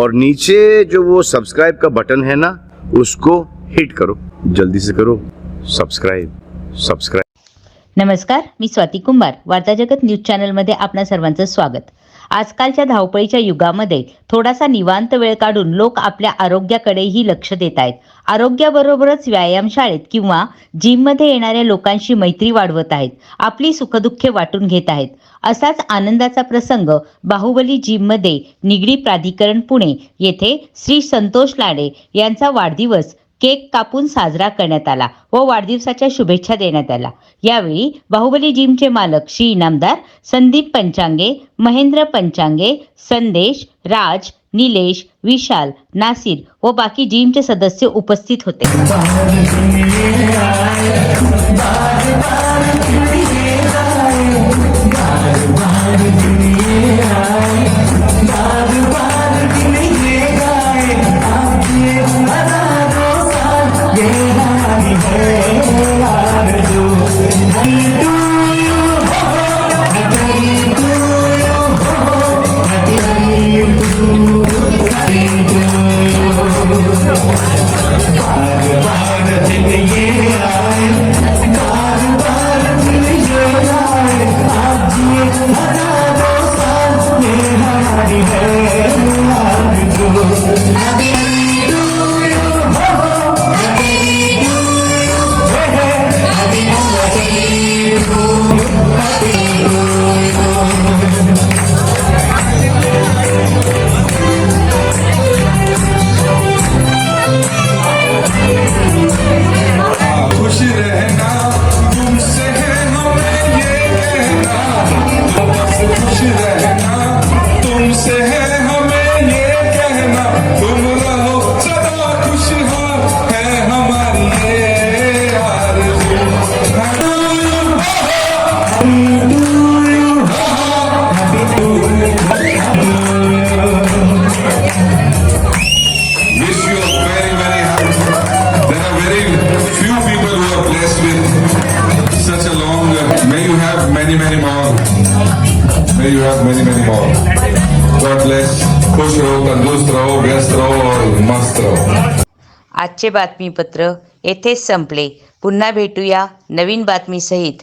और नीचे जो वो सब्सक्राइब का बटन है ना उसको हिट करो। जल्दी से करो। सब्सक्राइब सब्सक्राइब नमस्कार मी स्वाती कुंभार. वार्ता जगत न्यूज चॅनलमध्ये आपणा सर्वांचं स्वागत. आजकालच्या धावपळीच्या युगामध्ये थोडासा निवांत वेळ काढून लोक आपल्या आरोग्याकडेही लक्ष देत आहेत. आरोग्याबरोबरच व्यायामशाळेत किंवा जिममध्ये येणाऱ्या लोकांशी मैत्री वाढवत आहेत. आपली सुखदुःखे वाटून घेत आहेत. असाच आनंदाचा प्रसंग बाहुबली जिममध्ये निगडी प्राधिकरण पुणे येथे श्री संतोष लाडे यांचा वाढदिवस केक कापून साजरा करण्यात आला व वाढदिवसाच्या शुभेच्छा देण्यात आल्या. यावेळी बाहुबली जिमचे मालक श्री इनामदार संदीप पंचांगे महेंद्र पंचांगे संदेश राज निलेश विशाल नासिर व बाकी जिमचे सदस्य उपस्थित होते. Many, many more. May you have many, many more. God bless. खुश रहो तंदुरुस्त रहो व्यस्त रहो और मस्त रहो आजचे बातमीपत्र येथेच संपले पुन्हा भेटूया नवीन बातमीसहित